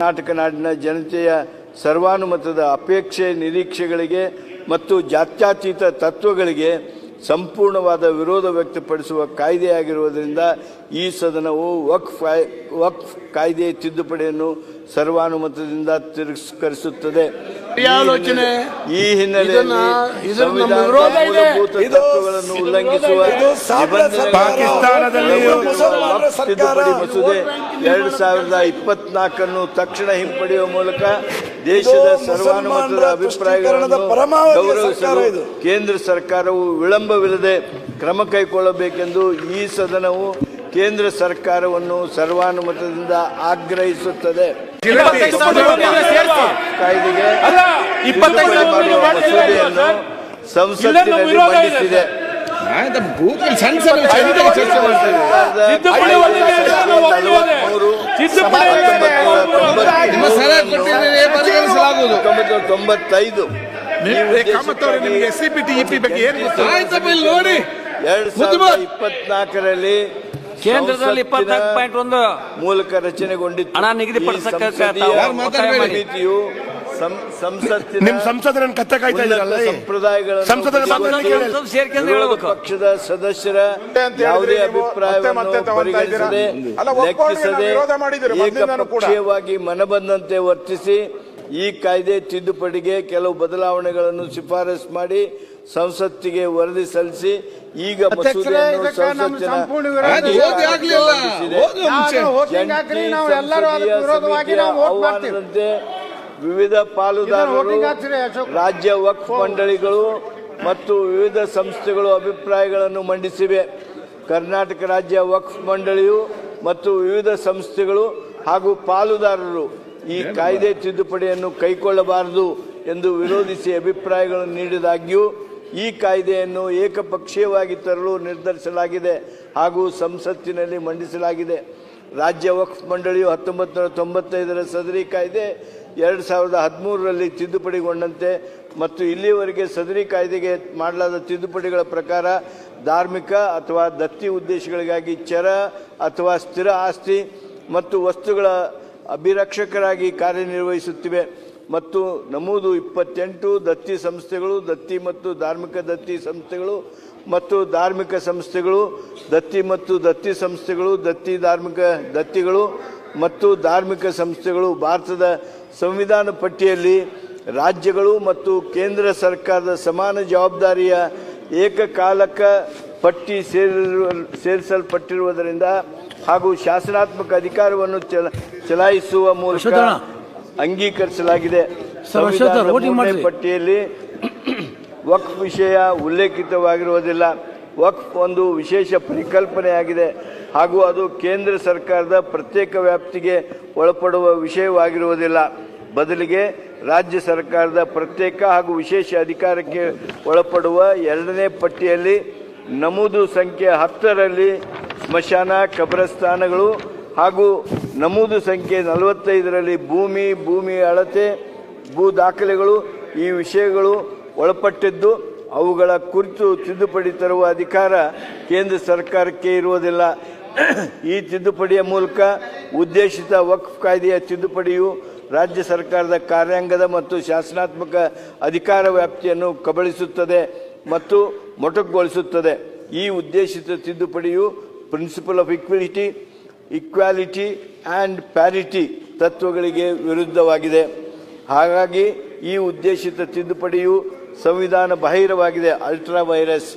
ಕರ್ನಾಟಕ ನಾಡಿನ ಜನತೆಯ ಸರ್ವಾನುಮತದ ಅಪೇಕ್ಷೆ ನಿರೀಕ್ಷೆಗಳಿಗೆ ಮತ್ತು ಜಾತ್ಯಾತೀತ ತತ್ವಗಳಿಗೆ ಸಂಪೂರ್ಣವಾದ ವಿರೋಧ ವ್ಯಕ್ತಪಡಿಸುವ ಕಾಯ್ದೆಯಾಗಿರುವುದರಿಂದ ಈ ಸದನವು ವಕ್ಫ್ ವಕ್ಫ್ ಕಾಯ್ದೆ ತಿದ್ದುಪಡಿಯನ್ನು ಸರ್ವಾನುಮತದಿಂದ ತಿರಸ್ಕರಿಸುತ್ತದೆ ಈ ಆಲೋಚನೆ. ಈ ಹಿನ್ನೆಲೆಯಲ್ಲಿ ತತ್ವಗಳನ್ನು ಉಲ್ಲಂಘಿಸುವ ತಿದ್ದುಪಡಿ ಮಸೂದೆ ಎರಡ್ ಸಾವಿರದ ಇಪ್ಪತ್ನಾಲ್ಕನ್ನು ತಕ್ಷಣ ಹಿಂಪಡೆಯುವ ಮೂಲಕ ದೇಶದ ಸರ್ವಾನುಮತದ ಅಭಿಪ್ರಾಯಗಳನ್ನು ಸರ್ಕಾರ ಗೌರವಿಸಲು ಇದು. ಕೇಂದ್ರ ಸರ್ಕಾರವು ವಿಳಂಬವಿಲ್ಲದೆ ಕ್ರಮ ಕೈಗೊಳ್ಳಬೇಕೆಂದು ಈ ಸದನವು ಕೇಂದ್ರ ಸರ್ಕಾರವನ್ನು ಸರ್ವಾನುಮತದಿಂದ ಆಗ್ರಹಿಸುತ್ತದೆ. ಕಾಯ್ದೆಗೆ ಸಂಸತ್ತಿನಲ್ಲಿ ಮಂಡಿಸಿದೆ. ತೊಂಬತ್ತೈದು. ಕಾಮತ್ ನಿಮಗೆ ಎಸ್ ಸಿ ಪಿ ಟಿ ಬಗ್ಗೆ ಏನು ನೋಡಿ. ಎರಡ್ ಸಾವಿರದ ಇಪ್ಪತ್ನಾಲ್ಕರಲ್ಲಿ ಕೇಂದ್ರದಲ್ಲಿ ಇಪ್ಪತ್ನಾಲ್ಕು ಪಾಯಿಂಟ್ ಒಂದು ಮೂಲಕ ರಚನೆಗೊಂಡಿತ್ತು ಹಣ ನಿಗದಿಪಡಿಸಕ್ಕ ಸಂಸತ್ತಿನ ನಿಮ್ ಸಂಸದರ ಕತ್ತೆ ಕಾಯ್ತಾ ಇದ್ದಾರಲ್ಲ ಇದ್ರಲ್ಲ ಸಂಪ್ರದಾಯಗಳನ್ನು ಸಂಸದರ ಮಾತನ್ನ ಕೇಳಿ. ಸಂಸದ್ ಸೇರ್ಕೊಂಡು ವಿರೋಧ ಪಕ್ಷದ ಸದಸ್ಯರ ಹೇಳಿದ್ರೆ ಯಾವುದೇ ಅಭಿಪ್ರಾಯವಾಗಿ ಅಭಿಪ್ರಾಯವನ್ನು? ಪರಿಗಣಿಸದೆ ಲೆಕ್ಕಿಸದೆ ಮನಬಂದಂತೆ ವರ್ತಿಸಿ ಈ ಕಾಯ್ದೆ ತಿದ್ದುಪಡಿಗೆ ಕೆಲವು ಬದಲಾವಣೆಗಳನ್ನು ಶಿಫಾರಸು ಮಾಡಿ ಸಂಸತ್ತಿಗೆ ವರದಿ ಸಲ್ಲಿಸಿ ಈಗ ಮಸೂದೆಯನ್ನು ಸಂಸತ್ತಿನ ವಿವಿಧ ಪಾಲುದಾರರು ರಾಜ್ಯ ವಕ್ಫ್ ಮಂಡಳಿಗಳು ಮತ್ತು ವಿವಿಧ ಸಂಸ್ಥೆಗಳು ಅಭಿಪ್ರಾಯಗಳನ್ನು ಮಂಡಿಸಿವೆ. ಕರ್ನಾಟಕ ರಾಜ್ಯ ವಕ್ಫ್ ಮಂಡಳಿಯು ಮತ್ತು ವಿವಿಧ ಸಂಸ್ಥೆಗಳು ಹಾಗೂ ಪಾಲುದಾರರು ಈ ಕಾಯ್ದೆ ತಿದ್ದುಪಡಿಯನ್ನು ಕೈಗೊಳ್ಳಬಾರದು ಎಂದು ವಿರೋಧಿಸಿ ಅಭಿಪ್ರಾಯಗಳನ್ನು ನೀಡಿದಾಗ್ಯೂ ಈ ಕಾಯ್ದೆಯನ್ನು ಏಕಪಕ್ಷೀಯವಾಗಿ ತರಲು ನಿರ್ಧರಿಸಲಾಗಿದೆ ಹಾಗೂ ಸಂಸತ್ತಿನಲ್ಲಿ ಮಂಡಿಸಲಾಗಿದೆ. ರಾಜ್ಯ ವಕ್ಫ್ ಮಂಡಳಿಯು ಹತ್ತೊಂಬತ್ತು ನೂರ ತೊಂಬತ್ತೈದರ ಸದರಿ ಕಾಯ್ದೆ ಎರಡು ಸಾವಿರದ ಹದಿಮೂರರಲ್ಲಿ ತಿದ್ದುಪಡಿಗೊಂಡಂತೆ ಮತ್ತು ಇಲ್ಲಿಯವರೆಗೆ ಸದರಿ ಕಾಯ್ದೆಗೆ ಮಾಡಲಾದ ತಿದ್ದುಪಡಿಗಳ ಪ್ರಕಾರ ಧಾರ್ಮಿಕ ಅಥವಾ ದತ್ತಿ ಉದ್ದೇಶಗಳಿಗಾಗಿ ಚರ ಅಥವಾ ಸ್ಥಿರ ಆಸ್ತಿ ಮತ್ತು ವಸ್ತುಗಳ ಅಭಿರಕ್ಷಕರಾಗಿ ಕಾರ್ಯನಿರ್ವಹಿಸುತ್ತಿವೆ. ಮತ್ತು ನಮೂದು ಇಪ್ಪತ್ತೆಂಟು ದತ್ತಿ ಸಂಸ್ಥೆಗಳು, ದತ್ತಿ ಮತ್ತು ಧಾರ್ಮಿಕ ದತ್ತಿ ಸಂಸ್ಥೆಗಳು ಮತ್ತು ಧಾರ್ಮಿಕ ಸಂಸ್ಥೆಗಳು, ದತ್ತಿ ಮತ್ತು ದತ್ತಿ ಸಂಸ್ಥೆಗಳು, ದತ್ತಿ ಧಾರ್ಮಿಕ ದತ್ತಿಗಳು ಮತ್ತು ಧಾರ್ಮಿಕ ಸಂಸ್ಥೆಗಳು ಭಾರತದ ಸಂವಿಧಾನ ಪಟ್ಟಿಯಲ್ಲಿ ರಾಜ್ಯಗಳು ಮತ್ತು ಕೇಂದ್ರ ಸರ್ಕಾರದ ಸಮಾನ ಜವಾಬ್ದಾರಿಯ ಏಕಕಾಲಕ ಪಟ್ಟಿ ಸೇರಿರುವ ಸೇರಿಸಲ್ಪಟ್ಟಿರುವುದರಿಂದ ಹಾಗೂ ಶಾಸನಾತ್ಮಕ ಅಧಿಕಾರವನ್ನು ಚಲ ಚಲಾಯಿಸುವ ಮೂಲಕ ಅಂಗೀಕರಿಸಲಾಗಿದೆ. ಸಂವಿಧಾನ ಪಟ್ಟಿಯಲ್ಲಿ ವಕ್ಫ್ ವಿಷಯ ಉಲ್ಲೇಖಿತವಾಗಿರುವುದಿಲ್ಲ. ವಕ್ಫ್ ಒಂದು ವಿಶೇಷ ಪರಿಕಲ್ಪನೆಯಾಗಿದೆ. ಹಾಗೂ ಅದು ಕೇಂದ್ರ ಸರ್ಕಾರದ ಪ್ರತ್ಯೇಕ ವ್ಯಾಪ್ತಿಗೆ ಒಳಪಡುವ ವಿಷಯವಾಗಿರುವುದಿಲ್ಲ. ಬದಲಿಗೆ ರಾಜ್ಯ ಸರ್ಕಾರದ ಪ್ರತ್ಯೇಕ ಹಾಗೂ ವಿಶೇಷ ಅಧಿಕಾರಕ್ಕೆ ಒಳಪಡುವ ಎರಡನೇ ಪಟ್ಟಿಯಲ್ಲಿ ನಮೂದು ಸಂಖ್ಯೆ ಹತ್ತರಲ್ಲಿ ಸ್ಮಶಾನ, ಕಬ್ರಸ್ಥಾನಗಳು ಹಾಗೂ ನಮೂದು ಸಂಖ್ಯೆ ನಲವತ್ತೈದರಲ್ಲಿ ಭೂಮಿ ಭೂಮಿ ಅಳತೆ, ಭೂ ದಾಖಲೆಗಳು ಈ ವಿಷಯಗಳು ಒಳಪಟ್ಟಿದ್ದು ಅವುಗಳ ಕುರಿತು ತಿದ್ದುಪಡಿ ತರುವ ಅಧಿಕಾರ ಕೇಂದ್ರ ಸರ್ಕಾರಕ್ಕೆ ಇರುವುದಿಲ್ಲ. ಈ ತಿದ್ದುಪಡಿಯ ಮೂಲಕ ಉದ್ದೇಶಿತ ವಕ್ಫ್ ಕಾಯ್ದೆಯ ತಿದ್ದುಪಡಿಯು ರಾಜ್ಯ ಸರ್ಕಾರದ ಕಾರ್ಯಾಂಗದ ಮತ್ತು ಶಾಸನಾತ್ಮಕ ಅಧಿಕಾರ ವ್ಯಾಪ್ತಿಯನ್ನು ಕಬಳಿಸುತ್ತದೆ ಮತ್ತು ಮೊಟಕುಗೊಳಿಸುತ್ತದೆ. ಈ ಉದ್ದೇಶಿತ ತಿದ್ದುಪಡಿಯು principle of equality equality and parity ತತ್ವಗಳಿಗೆ ವಿರುದ್ಧವಾಗಿದೆ. ಹಾಗಾಗಿ ಈ ಉದ್ದೇಶಿತ ತಿದ್ದುಪಡಿಯು ಸಂವಿಧಾನ ಬಾಹಿರವಾಗಿದೆ. ಅಲ್ಟ್ರಾ ವೈರಸ್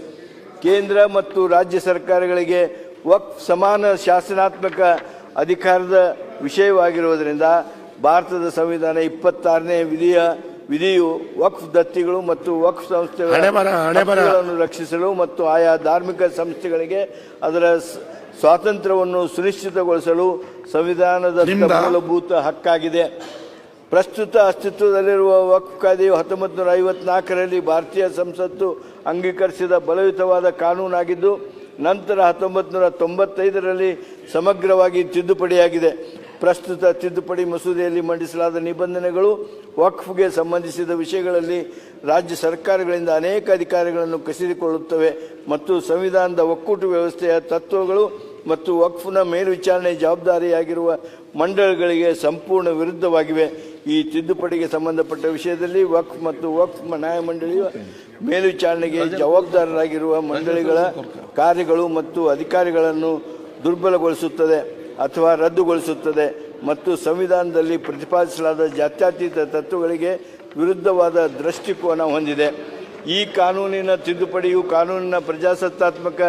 ಕೇಂದ್ರ ಮತ್ತು ರಾಜ್ಯ ಸರ್ಕಾರಗಳಿಗೆ ವಕ್ಫ್ ಸಮಾನ ಶಾಸನಾತ್ಮಕ ಅಧಿಕಾರದ ವಿಷಯವಾಗಿರುವುದರಿಂದ ಭಾರತದ ಸಂವಿಧಾನ ಇಪ್ಪತ್ತಾರನೇ ವಿಧಿಯ ವಿಧಿಯು ವಕ್ಫ್ ದತ್ತಿಗಳು ಮತ್ತು ವಕ್ಫ್ ಸಂಸ್ಥೆಗಳನ್ನು ರಕ್ಷಿಸಲು ಮತ್ತು ಆಯಾ ಧಾರ್ಮಿಕ ಸಂಸ್ಥೆಗಳಿಗೆ ಅದರ ಸ್- ಸ್ವಾತಂತ್ರ್ಯವನ್ನು ಸುನಿಶ್ಚಿತಗೊಳಿಸಲು ಸಂವಿಧಾನದ ಮೂಲಭೂತ ಹಕ್ಕಾಗಿದೆ. ಪ್ರಸ್ತುತ ಅಸ್ತಿತ್ವದಲ್ಲಿರುವ ವಕ್ಫ್ ಕಾಯ್ದೆಯು ಹತ್ತೊಂಬತ್ತು ನೂರ ಐವತ್ನಾಲ್ಕರಲ್ಲಿ ಭಾರತೀಯ ಸಂಸತ್ತು ಅಂಗೀಕರಿಸಿದ ಬಲಯುತವಾದ ಕಾನೂನಾಗಿದ್ದು ನಂತರ ಹತ್ತೊಂಬತ್ತು ನೂರ ತೊಂಬತ್ತೈದರಲ್ಲಿ ಸಮಗ್ರವಾಗಿ ತಿದ್ದುಪಡಿಯಾಗಿದೆ. ಪ್ರಸ್ತುತ ತಿದ್ದುಪಡಿ ಮಸೂದೆಯಲ್ಲಿ ಮಂಡಿಸಲಾದ ನಿಬಂಧನೆಗಳು ವಕ್ಫ್ಗೆ ಸಂಬಂಧಿಸಿದ ವಿಷಯಗಳಲ್ಲಿ ರಾಜ್ಯ ಸರ್ಕಾರಗಳಿಂದ ಅನೇಕ ಅಧಿಕಾರಗಳನ್ನು ಕಸಿದುಕೊಳ್ಳುತ್ತವೆ ಮತ್ತು ಸಂವಿಧಾನದ ಒಕ್ಕೂಟ ವ್ಯವಸ್ಥೆಯ ತತ್ವಗಳು ಮತ್ತು ವಕ್ಫ್ನ ಮೇಲ್ವಿಚಾರಣೆ ಜವಾಬ್ದಾರಿಯಾಗಿರುವ ಮಂಡಳಿಗಳಿಗೆ ಸಂಪೂರ್ಣ ವಿರುದ್ಧವಾಗಿವೆ. ಈ ತಿದ್ದುಪಡಿಗೆ ಸಂಬಂಧಪಟ್ಟ ವಿಷಯದಲ್ಲಿ ವಕ್ಫ್ ಮತ್ತು ವಕ್ಫ್ ನ್ಯಾಯಮಂಡಳಿಯ ಮೇಲ್ವಿಚಾರಣೆಗೆ ಜವಾಬ್ದಾರರಾಗಿರುವ ಮಂಡಳಿಗಳ ಕಾರ್ಯಗಳು ಮತ್ತು ಅಧಿಕಾರಿಗಳನ್ನು ದುರ್ಬಲಗೊಳಿಸುತ್ತದೆ ಅಥವಾ ರದ್ದುಗೊಳಿಸುತ್ತದೆ ಮತ್ತು ಸಂವಿಧಾನದಲ್ಲಿ ಪ್ರತಿಪಾದಿಸಲಾದ ಜಾತ್ಯತೀತ ತತ್ವಗಳಿಗೆ ವಿರುದ್ಧವಾದ ದೃಷ್ಟಿಕೋನ ಹೊಂದಿದೆ. ಈ ಕಾನೂನಿನ ತಿದ್ದುಪಡಿಯು ಕಾನೂನಿನ ಪ್ರಜಾಸತ್ತಾತ್ಮಕ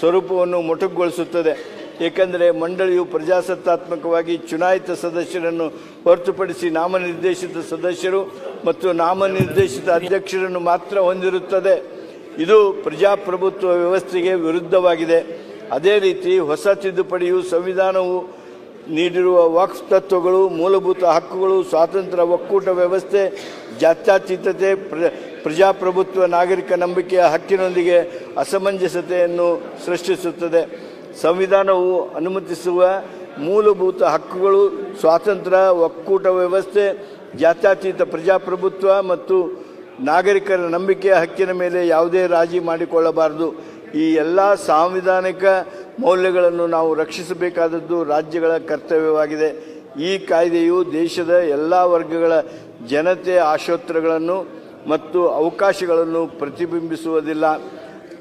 ಸ್ವರೂಪವನ್ನು ಮೊಟಕುಗೊಳಿಸುತ್ತದೆ. ಏಕೆಂದರೆ ಮಂಡಳಿಯು ಪ್ರಜಾಸತ್ತಾತ್ಮಕವಾಗಿ ಚುನಾಯಿತ ಸದಸ್ಯರನ್ನು ಹೊರತುಪಡಿಸಿ ನಾಮನಿರ್ದೇಶಿತ ಸದಸ್ಯರು ಮತ್ತು ನಾಮನಿರ್ದೇಶಿತ ಅಧ್ಯಕ್ಷರನ್ನು ಮಾತ್ರ ಹೊಂದಿರುತ್ತದೆ. ಇದು ಪ್ರಜಾಪ್ರಭುತ್ವ ವ್ಯವಸ್ಥೆಗೆ ವಿರುದ್ಧವಾಗಿದೆ. ಅದೇ ರೀತಿ ಹೊಸ ತಿದ್ದುಪಡಿಯು ಸಂವಿಧಾನವು ನೀಡಿರುವ ವಾಕ್ಸ್ ತತ್ವಗಳು, ಮೂಲಭೂತ ಹಕ್ಕುಗಳು, ಸ್ವಾತಂತ್ರ್ಯ ಒಕ್ಕೂಟ ವ್ಯವಸ್ಥೆ, ಜಾತ್ಯತೀತತೆ, ಪ್ರ, ಪ್ರಜಾಪ್ರಭುತ್ವ ನಾಗರಿಕ ನಂಬಿಕೆಯ ಹಕ್ಕಿನೊಂದಿಗೆ ಅಸಮಂಜಸತೆಯನ್ನು ಸೃಷ್ಟಿಸುತ್ತದೆ. ಸಂವಿಧಾನವು ಅನುಮತಿಸುವ ಮೂಲಭೂತ ಹಕ್ಕುಗಳು, ಸ್ವಾತಂತ್ರ್ಯ, ಒಕ್ಕೂಟ ವ್ಯವಸ್ಥೆ, ಜಾತ್ಯತೀತ ಪ್ರಜಾಪ್ರಭುತ್ವ ಮತ್ತು ನಾಗರಿಕರ ನಂಬಿಕೆಯ ಹಕ್ಕಿನ ಮೇಲೆ ಯಾವುದೇ ರಾಜಿ ಮಾಡಿಕೊಳ್ಳಬಾರದು. ಈ ಎಲ್ಲ ಸಾಂವಿಧಾನಿಕ ಮೌಲ್ಯಗಳನ್ನು ನಾವು ರಕ್ಷಿಸಬೇಕಾದದ್ದು ರಾಜ್ಯಗಳ ಕರ್ತವ್ಯವಾಗಿದೆ. ಈ ಕಾಯ್ದೆಯು ದೇಶದ ಎಲ್ಲ ವರ್ಗಗಳ ಜನತೆ ಆಶೋತ್ತರಗಳನ್ನು ಮತ್ತು ಅವಕಾಶಗಳನ್ನು ಪ್ರತಿಬಿಂಬಿಸುವುದಿಲ್ಲ.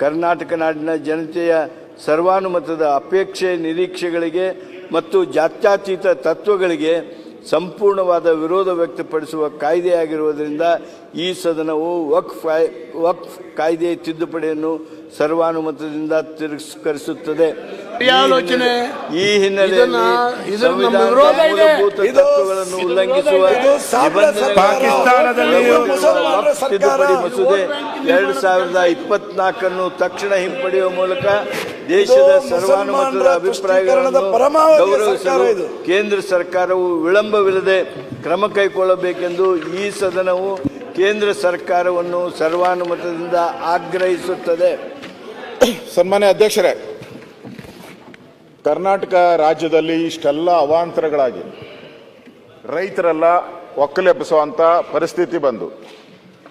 ಕರ್ನಾಟಕ ನಾಡಿನ ಜನತೆಯ ಸರ್ವಾನುಮತದ ಅಪೇಕ್ಷೆ, ನಿರೀಕ್ಷೆಗಳಿಗೆ ಮತ್ತು ಜಾತ್ಯಾತೀತ ತತ್ವಗಳಿಗೆ ಸಂಪೂರ್ಣವಾದ ವಿರೋಧ ವ್ಯಕ್ತಪಡಿಸುವ ಕಾಯ್ದೆಯಾಗಿರುವುದರಿಂದ ಈ ಸದನವು ವಕ್ಫ್ ವಕ್ಫ್ ಕಾಯ್ದೆ ತಿದ್ದುಪಡಿಯನ್ನು ಸರ್ವಾನುಮತದಿಂದ ತಿರಸ್ಕರಿಸುತ್ತದೆ ಈ ಆಲೋಚನೆ. ಈ ಹಿನ್ನೆಲೆಯಲ್ಲಿ ತತ್ವಗಳನ್ನು ಉಲ್ಲಂಘಿಸುವ. ಪಾಕಿಸ್ತಾನದಲ್ಲಿ. ತಿದ್ದುಪಡಿ ಮಸೂದೆ ಎರಡು ಸಾವಿರದ ಇಪ್ಪತ್ನಾಲ್ಕನ್ನು ತಕ್ಷಣ ಹಿಂಪಡೆಯುವ ಮೂಲಕ ದೇಶದ ಸರ್ವಾನುಮತದ ಅಭಿಪ್ರಾಯಗಳನ್ನು ಗೌರವಿಸಲು ಸರ್ಕಾರ ಇದು. ಕೇಂದ್ರ ಸರ್ಕಾರವು ವಿಳಂಬವಿಲ್ಲದೆ ಕ್ರಮ ಕೈಗೊಳ್ಳಬೇಕೆಂದು ಈ ಸದನವು ಕೇಂದ್ರ ಸರ್ಕಾರವನ್ನು ಸರ್ವಾನುಮತದಿಂದ ಆಗ್ರಹಿಸುತ್ತದೆ ಸನ್ಮಾನ್ಯ ಅಧ್ಯಕ್ಷರೇ ಕರ್ನಾಟಕ ರಾಜ್ಯದಲ್ಲಿ ಇಷ್ಟೆಲ್ಲ ಅವಾಂತರಗಳಾಗಿ ರೈತರೆಲ್ಲ ಒಕ್ಕಲೆಬ್ಬಿಸುವಂಥ ಪರಿಸ್ಥಿತಿ ಬಂದು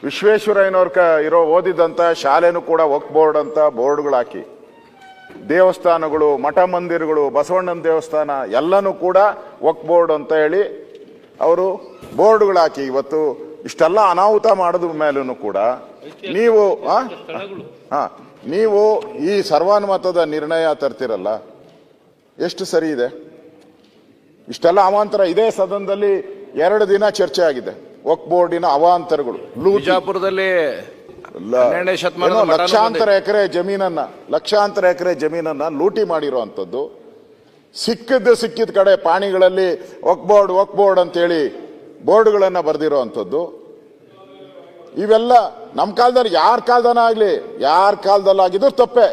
ವಿಶ್ವೇಶ್ವರಯ್ಯನವ್ರ ಕ ಇರೋ ಓದಿದಂಥ ಶಾಲೆನೂ ಕೂಡ ಒಕ್ ಬೋರ್ಡ್ ಅಂತ ಬೋರ್ಡ್ಗಳು ಹಾಕಿ ದೇವಸ್ಥಾನಗಳು ಮಠ ಮಂದಿರಗಳು ಬಸವಣ್ಣನ ದೇವಸ್ಥಾನ ಎಲ್ಲನೂ ಕೂಡ ಒಕ್ ಬೋರ್ಡ್ ಅಂತ ಹೇಳಿ ಅವರು ಬೋರ್ಡ್ಗಳು ಹಾಕಿ ಇವತ್ತು ಇಷ್ಟೆಲ್ಲ ಅನಾಹುತ ಮಾಡಿದ ಮೇಲೂ ಕೂಡ ನೀವು ಹಾಂ ಹಾ. ನೀವು ಈ ಸರ್ವಾನುಮತದ ನಿರ್ಣಯ ತರ್ತಿರಲ್ಲ ಎಷ್ಟು ಸರಿ ಇದೆ? ಇಷ್ಟೆಲ್ಲ ಅವಾಂತರ ಇದೇ ಸದನದಲ್ಲಿ ಎರಡು ದಿನ ಚರ್ಚೆ ಆಗಿದೆ. ವಕ್ ಬೋರ್ಡಿನ ಅವಾಂತರಗಳು. ಬಿಜಾಪುರದಲ್ಲಿ ಲಕ್ಷಾಂತರ ಎಕರೆ ಜಮೀನನ್ನ ಲಕ್ಷಾಂತರ ಎಕರೆ ಜಮೀನನ್ನ ಲೂಟಿ ಮಾಡಿರುವಂಥದ್ದು ಸಿಕ್ಕಿದ್ದು ಸಿಕ್ಕಿದ ಕಡೆ ಪಾಣಿಗಳಲ್ಲಿ ವಕ್ ಬೋರ್ಡ್ ವಕ್ ಬೋರ್ಡ್ ಅಂತೇಳಿ ಬೋರ್ಡ್ಗಳನ್ನು ಬರೆದಿರೋ ಅಂಥದ್ದು ಇವೆಲ್ಲ ನಮ್ಮ ಕಾಲದಲ್ಲಿ ಯಾರ ಕಾಲದನ ಆಗಲಿ, ಯಾರ ಕಾಲದಲ್ಲಿ ಆಗಿದ್ರು ತಪ್ಪೆ.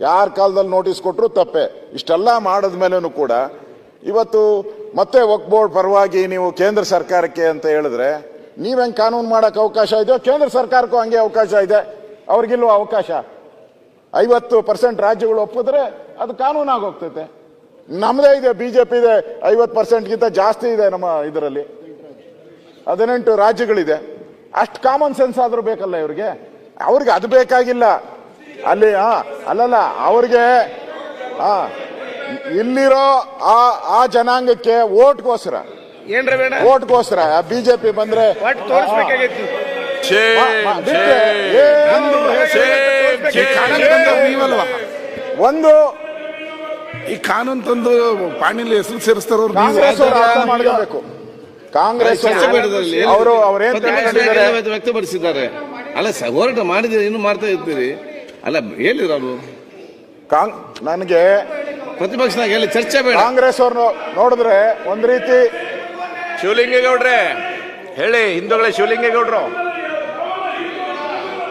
ಯಾರ ಕಾಲದಲ್ಲಿ ನೋಟಿಸ್ ಕೊಟ್ಟರು ತಪ್ಪೆ. ಇಷ್ಟೆಲ್ಲ ಮಾಡಿದ ಮೇಲೂ ಕೂಡ ಇವತ್ತು ಮತ್ತೆ ಒಕ್ಬೋರ್ಡ್ ಪರವಾಗಿ ನೀವು ಕೇಂದ್ರ ಸರ್ಕಾರಕ್ಕೆ ಅಂತ ಹೇಳಿದ್ರೆ ನೀವ್ ಹೆಂಗ್ ಕಾನೂನು ಮಾಡಕ್ ಅವಕಾಶ ಇದೆಯೋ ಕೇಂದ್ರ ಸರ್ಕಾರಕ್ಕೂ ಹಂಗೆ ಅವಕಾಶ ಇದೆ. ಅವ್ರಿಗಿಲ್ವ ಅವಕಾಶ. ಐವತ್ತು ಪರ್ಸೆಂಟ್ ರಾಜ್ಯಗಳು ಒಪ್ಪಿದ್ರೆ ಅದು ಕಾನೂನು ಆಗೋಗ್ತೈತೆ. ನಮ್ಮದೇ ಇದೆ, ಬಿಜೆಪಿ ಇದೆ, ಐವತ್ತು ಪರ್ಸೆಂಟ್ಗಿಂತ ಜಾಸ್ತಿ ಇದೆ ನಮ್ಮ ಇದರಲ್ಲಿ. ಹದಿನೆಂಟು ರಾಜ್ಯಗಳಿದೆ. ಅಷ್ಟು ಕಾಮನ್ ಸೆನ್ಸ್ ಆದರೂ ಬೇಕಲ್ಲ ಇವ್ರಿಗೆ? ಅವ್ರಿಗೆ ಅದು ಬೇಕಾಗಿಲ್ಲ. ಅಲ್ಲಿ ಹಾ ಅಲ್ಲಲ್ಲ ಅವ್ರಿಗೆ ಹಾ ಇಲ್ಲಿರೋ ಆ ಆ ಜನಾಂಗಕ್ಕೆ ಓಟ್ಗೋಸ್ಕರ ಏನ್ರ ಬೇಡ ಓಟ್ಗೋಸ್ಕರ ಬಿಜೆಪಿ ಬಂದ್ರೆ ಒಂದು ಈ ಕಾನೂನು ತಂದು ಪಾಣಿಲಿ ಹೆಸರು ಸೇರಿಸ್ತಾರೋ ಮಾಡ್ಕೋಬೇಕು. ಕಾಂಗ್ರೆಸ್ ಚರ್ಚೆ ಬೇಡದಲ್ಲಿ ಏನು? ಅವರು ಅವ್ರೇನ್ ವ್ಯಕ್ತಪಡಿಸಿದ್ದಾರೆ ಅಲ್ಲ ಹೋರಾಟ ಮಾಡಿದ್ರೆ ಇನ್ನು ಮಾಡ್ತಾ ಇರ್ತೀರಿ ಅಲ್ಲ ಹೇಳಿದ್ರು ಅವರು ಕಾಂಗ್ ನನಗೆ ಪ್ರತಿಪಕ್ಷ ಹೇಳಿ ಚರ್ಚೆ ಬೇಡ ಕಾಂಗ್ರೆಸ್ ಅವ್ರನ್ನ ನೋಡಿದ್ರೆ ಒಂದ್ ರೀತಿ ಶಿವಲಿಂಗೇಗೌಡ್ರೆ ಹೇಳಿ ಹಿಂದೂಗಳೇ ಶಿವಲಿಂಗೇಗೌಡ್ರು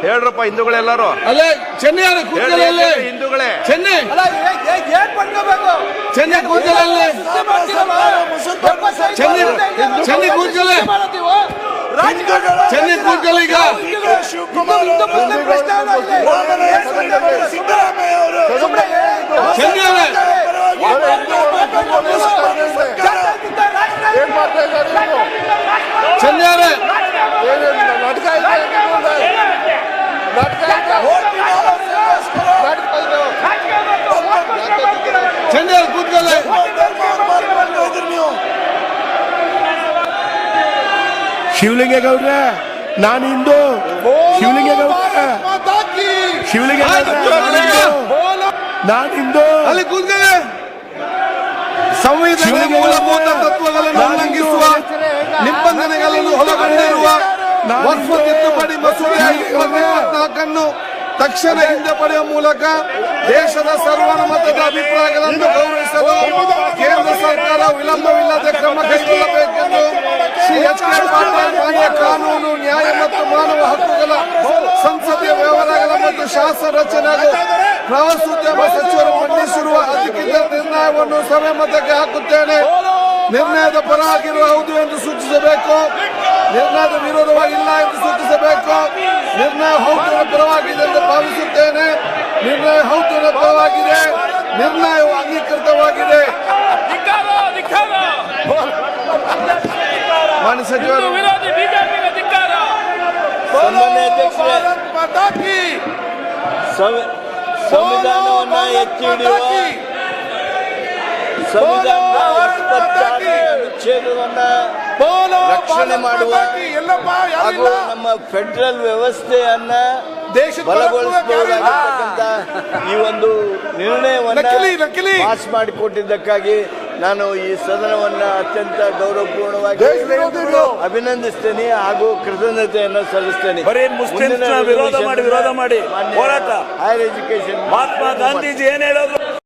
ಹೇಳ್ರಪ್ಪ ಹಿಂದೂಗಳೆಲ್ಲರೂ ಅಲ್ಲೇ ಚೆನ್ನೈ. ಹಿಂದೂಗಳೇ ಚೆನ್ನೈ. ಚೆನ್ನೈ ಚೆನ್ನೈ ಕೂತ್ಕೊಳ್ಳಿ ಚೆನ್ನೈ ಕೂತ್ಕೊಳ್ಳಿ ಈಗ. ಸಿದ್ದರಾಮಯ್ಯ ಅವರು. ಚೆನ್ನೈ ಅವರೇ? ಚೆನ್ನೈ ಅವರೇ ಏನೇನ್ ನಾಟಕ ಇದೆ ಇವ್ರದ್ದು? ನಾಟಕ ಇದೆ? ನಾಟಕ ಇದೆ. ಚೆನ್ನೈ ಶಿವಲಿಂಗೇಗೌಡ್ರೆ ನಾನು ಇಂದು ಶಿವಲಿಂಗೇಗೌಡ್ರೆ. ಶಿವಲಿಂಗೇಗೌಡ್ರೆ ನಾನು ಇಂದು ಅಲ್ಲಿ ಕೂತ್ಕೊಳ್ಳಿ ಸಂವಿಧಾನದ ಮೂಲಭೂತ ತತ್ವಗಳನ್ನು ಉಲ್ಲಂಘಿಸುವ ನಿಬಂಧನೆಗಳನ್ನು ಒಳಗೊಂಡಿರುವ ತಿದ್ದುಪಡಿ ಮಸೂದೆ ಇಪ್ಪತ್ನಾಲ್ಕನ್ನು ತಕ್ಷಣ ಹಿಂದೆ ಪಡೆಯುವ ಮೂಲಕ ದೇಶದ ಸರ್ವಾನುಮತದ ಅಭಿಪ್ರಾಯಗಳನ್ನು ಗೌರವಿಸಲು ಕೇಂದ್ರ ಸರ್ಕಾರ ವಿಳಂಬವಿಲ್ಲದೆ ಕ್ರಮ ಕೈಗೊಳ್ಳಬೇಕೆಂದು ಶ್ರೀ ಎಚ್ ಕೆ ಪಾಟೀಲ್ ಮಾನ್ಯ ಕಾನೂನು ನ್ಯಾಯ ಮತ್ತು ಮಾನವ ಹಕ್ಕುಗಳ ಸಂಸದೀಯ ವ್ಯವಹಾರಗಳ ಮತ್ತು ಶಾಸನ ರಚನೆ ಹಾಗೂ ಪ್ರವಾಸೋದ್ಯಮ ಸಚಿವರು ಮಂಡಿಸಿರುವ ಅಧಿಕೃತ ನಿರ್ಣಯವನ್ನು ಸಭೆ ಮತಕ್ಕೆ ಹಾಕುತ್ತೇನೆ. ನಿರ್ಣಯದ ಪರವಾಗಿರುವ ಹೌದು ಎಂದು ಸೂಚಿಸಬೇಕು. ನಿರ್ಣಯದ ವಿರೋಧವಾಗಿಲ್ಲ ಎಂದು ಸೂಚಿಸಬೇಕು. ನಿರ್ಣಯ ಹೌದು ಪರವಾಗಿದೆ ಎಂದು ಭಾವಿಸುತ್ತೇನೆ. ನಿರ್ಣಯ ಹೌದು ಪರವಾಗಿದೆ. ನಿರ್ಣಯವು ಅಂಗೀಕೃತವಾಗಿದೆ. ಮಾನ್ಯ ಸಚಿವರು. ಸನ್ಮಾನ್ಯ ಅಧ್ಯಕ್ಷರೇ ಸಂವಿ- ಸಂವಿಧಾನವನ್ನ ಎತ್ತಿ ಹಿಡಿಯುವ ಸಂವಿಧಾನದ ಅನುಚ್ಛೇದವನ್ನ ರಕ್ಷಣೆ ಮಾಡುವ ಹಾಗೂ ನಮ್ಮ ಫೆಡರಲ್ ವ್ಯವಸ್ಥೆಯನ್ನ ಬಲಗೊಳಿಸಬಹುದಾಗಿರ್ತಕ್ಕಂತ ಈ ಒಂದು ನಿರ್ಣಯವನ್ನ ನಕಲಿ, ನಕಲಿ. ಪಾಸ್ ಮಾಡಿಕೊಟ್ಟಿದ್ದಕ್ಕಾಗಿ ನಾನು ಈ ಸದನವನ್ನ ಅತ್ಯಂತ ಗೌರವಪೂರ್ಣವಾಗಿ ಅಭಿನಂದಿಸ್ತೇನೆ ಹಾಗೂ ಕೃತಜ್ಞತೆಯನ್ನು ಸಲ್ಲಿಸ್ತೇನೆ. ವಿರೋಧ ಮಾಡಿ, ವಿರೋಧ ಮಾಡಿ, ಹೋರಾಟ. ಹೈಯರ್ ಎಜುಕೇಶನ್ ಮಹಾತ್ಮ ಗಾಂಧೀಜಿ ಏನ್ ಹೇಳೋದು?